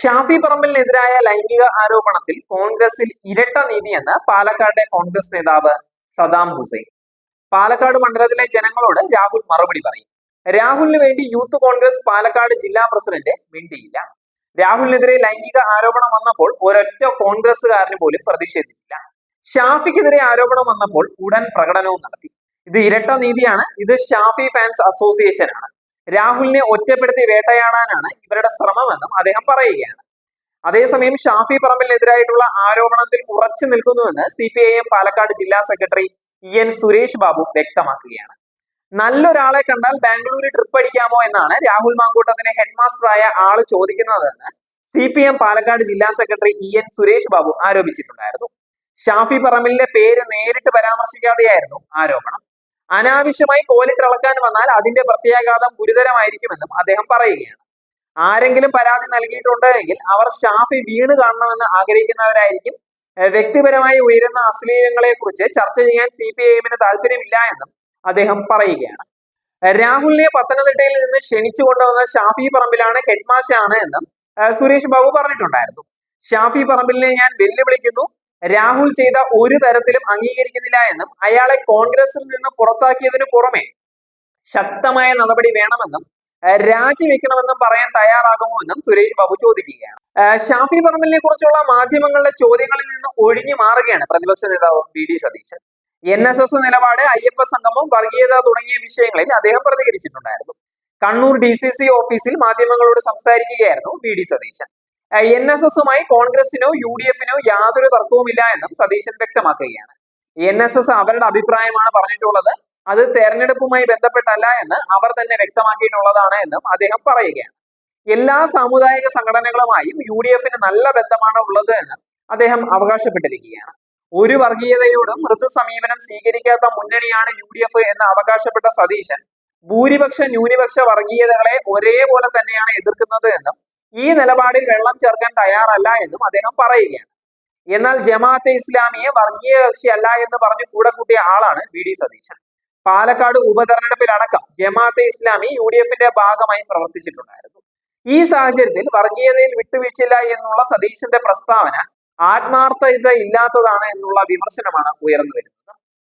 ഷാഫി പറമ്പലിനെതിരായ ലൈംഗിക ആരോപണത്തിൽ കോൺഗ്രസിൽ ഇരട്ട നീതിയെന്ന് പാലക്കാട്ടെ കോൺഗ്രസ് നേതാവ് സദാം ഹുസൈൻ. പാലക്കാട് മണ്ഡലത്തിലെ ജനങ്ങളോട് രാഹുൽ മറുപടി പറയും. രാഹുലിന് വേണ്ടി യൂത്ത് കോൺഗ്രസ് പാലക്കാട് ജില്ലാ പ്രസിഡന്റ് മിണ്ടിയില്ല. രാഹുലിനെതിരെ ലൈംഗിക ആരോപണം വന്നപ്പോൾ ഒരൊറ്റ കോൺഗ്രസ്സുകാരന് പോലും പ്രതിഷേധിച്ചില്ല. ഷാഫിക്കെതിരെ ആരോപണം വന്നപ്പോൾ ഉടൻ പ്രകടനവും നടത്തി. ഇത് ഇരട്ട നീതിയാണ്. ഇത് ഷാഫി ഫാൻസ് അസോസിയേഷൻ ആണ് രാഹുലിനെ ഒറ്റപ്പെടുത്തി വേട്ടയാടാനാണ് ഇവരുടെ ശ്രമമെന്നും അദ്ദേഹം പറയുകയാണ്. അതേസമയം ഷാഫി പറമ്പിലിനെതിരായിട്ടുള്ള ആരോപണത്തിൽ ഉറച്ചു നിൽക്കുന്നുവെന്ന് C P I M Palakkad ജില്ലാ secretary E N Suresh Babu വ്യക്തമാക്കുകയാണ്. നല്ലൊരാളെ കണ്ടാൽ ബാംഗ്ലൂരിൽ ട്രിപ്പ് അടിക്കാമോ എന്നാണ് രാഹുൽ മാങ്കൂട്ടത്തിനെ ഹെഡ് മാസ്റ്ററായ ആൾ ചോദിക്കുന്നതെന്ന് സി പി എം പാലക്കാട് ജില്ലാ secretary E N Suresh Babu ആരോപിച്ചിട്ടുണ്ടായിരുന്നു. Shafi പറമ്പിലിന്റെ പേര് നേരിട്ട് പരാമർശിക്കാതെയായിരുന്നു ആരോപണം. അനാവശ്യമായി കോലിട്ടിളക്കാൻ വന്നാൽ അതിന്റെ പ്രത്യാഘാതം ഗുരുതരമായിരിക്കുമെന്നും അദ്ദേഹം പറയുകയാണ്. ആരെങ്കിലും പരാതി നൽകിയിട്ടുണ്ട് എങ്കിൽ അവർ ഷാഫി വീണ് കാണണമെന്ന് ആഗ്രഹിക്കുന്നവരായിരിക്കും. വ്യക്തിപരമായി ഉയരുന്ന അശ്ലീലങ്ങളെ കുറിച്ച് ചർച്ച ചെയ്യാൻ സി പി ഐ എമ്മിന് താല്പര്യമില്ല എന്നും അദ്ദേഹം പറയുകയാണ്. രാഹുലിനെ പത്തനംതിട്ടയിൽ നിന്ന് ക്ഷണിച്ചു കൊണ്ടുവന്ന ഷാഫി പറമ്പിലാണ് ഹെഡ് മാഷാണ് എന്നും സുരേഷ് ബാബു പറഞ്ഞിട്ടുണ്ടായിരുന്നു. ഷാഫി പറമ്പിലിനെ ഞാൻ വെല്ലുവിളിക്കുന്നു. രാഹുൽ ചെയ്ത ഒരു തരത്തിലും അംഗീകരിക്കുന്നില്ല എന്നും അയാളെ കോൺഗ്രസിൽ നിന്ന് പുറത്താക്കിയതിനു പുറമെ ശക്തമായ നടപടി വേണമെന്നും രാജിവെക്കണമെന്നും പറയാൻ തയ്യാറാകുമോ എന്നും സുരേഷ് ബാബു ചോദിക്കുകയാണ്. ഷാഫി പറമ്പലിനെ കുറിച്ചുള്ള മാധ്യമങ്ങളുടെ ചോദ്യങ്ങളിൽ നിന്ന് ഒഴിഞ്ഞു മാറുകയാണ് പ്രതിപക്ഷ നേതാവ് V D Satheesan. N S S നിലപാട് അയ്യപ്പ സംഗമം വർഗീയത തുടങ്ങിയ വിഷയങ്ങളിൽ അദ്ദേഹം പ്രതികരിച്ചിട്ടുണ്ടായിരുന്നു. കണ്ണൂർ ഡി സി സി ഓഫീസിൽ മാധ്യമങ്ങളോട് സംസാരിക്കുകയായിരുന്നു V D Satheesan. N S എസുമായി കോൺഗ്രസിനോ യു ഡി എഫിനോ യാതൊരു തർക്കവുമില്ല എന്നും സതീശൻ വ്യക്തമാക്കുകയാണ്. എൻ എസ് എസ് അവരുടെ അഭിപ്രായമാണ് പറഞ്ഞിട്ടുള്ളത്. അത് തെരഞ്ഞെടുപ്പുമായി ബന്ധപ്പെട്ടല്ല എന്ന് അവർ തന്നെ വ്യക്തമാക്കിയിട്ടുള്ളതാണ് എന്നും അദ്ദേഹം പറയുകയാണ്. എല്ലാ സാമുദായിക സംഘടനകളുമായും യു ഡി എഫിന് നല്ല ബന്ധമാണ് ഉള്ളത് എന്ന് അദ്ദേഹം അവകാശപ്പെട്ടിരിക്കുകയാണ്. ഒരു വർഗീയതയോടും മൃദു സമീപനം സ്വീകരിക്കാത്ത മുന്നണിയാണ് യു ഡി എഫ് എന്ന് അവകാശപ്പെട്ട സതീശൻ ഭൂരിപക്ഷ ന്യൂനപക്ഷ വർഗീയതകളെ ഒരേപോലെ തന്നെയാണ് എതിർക്കുന്നത് എന്നും ഈ നിലപാടിൽ വെള്ളം ചേർക്കാൻ തയ്യാറല്ല എന്നും അദ്ദേഹം പറയുകയാണ്. എന്നാൽ ജമാഅത്തെ ഇസ്ലാമിയെ വർഗീയ കക്ഷിയല്ല എന്ന് പറഞ്ഞ് കൂടെ കൂട്ടിയ ആളാണ് വി. ഡി. സതീശൻ. പാലക്കാട് ഉപതെരഞ്ഞെടുപ്പിലടക്കം ജമാഅത്തെ ഇസ്ലാമി യു. ഡി. എഫിന്റെ ഭാഗമായി പ്രവർത്തിച്ചിട്ടുണ്ടായിരുന്നു. ഈ സാഹചര്യത്തിൽ വർഗീയതയിൽ വിട്ടുവീഴ്ചയില്ല എന്നുള്ള സതീശന്റെ പ്രസ്താവന ആത്മാർത്ഥത ഇല്ലാത്തതാണ് എന്നുള്ള വിമർശനമാണ് ഉയർന്നു വരുന്നത്.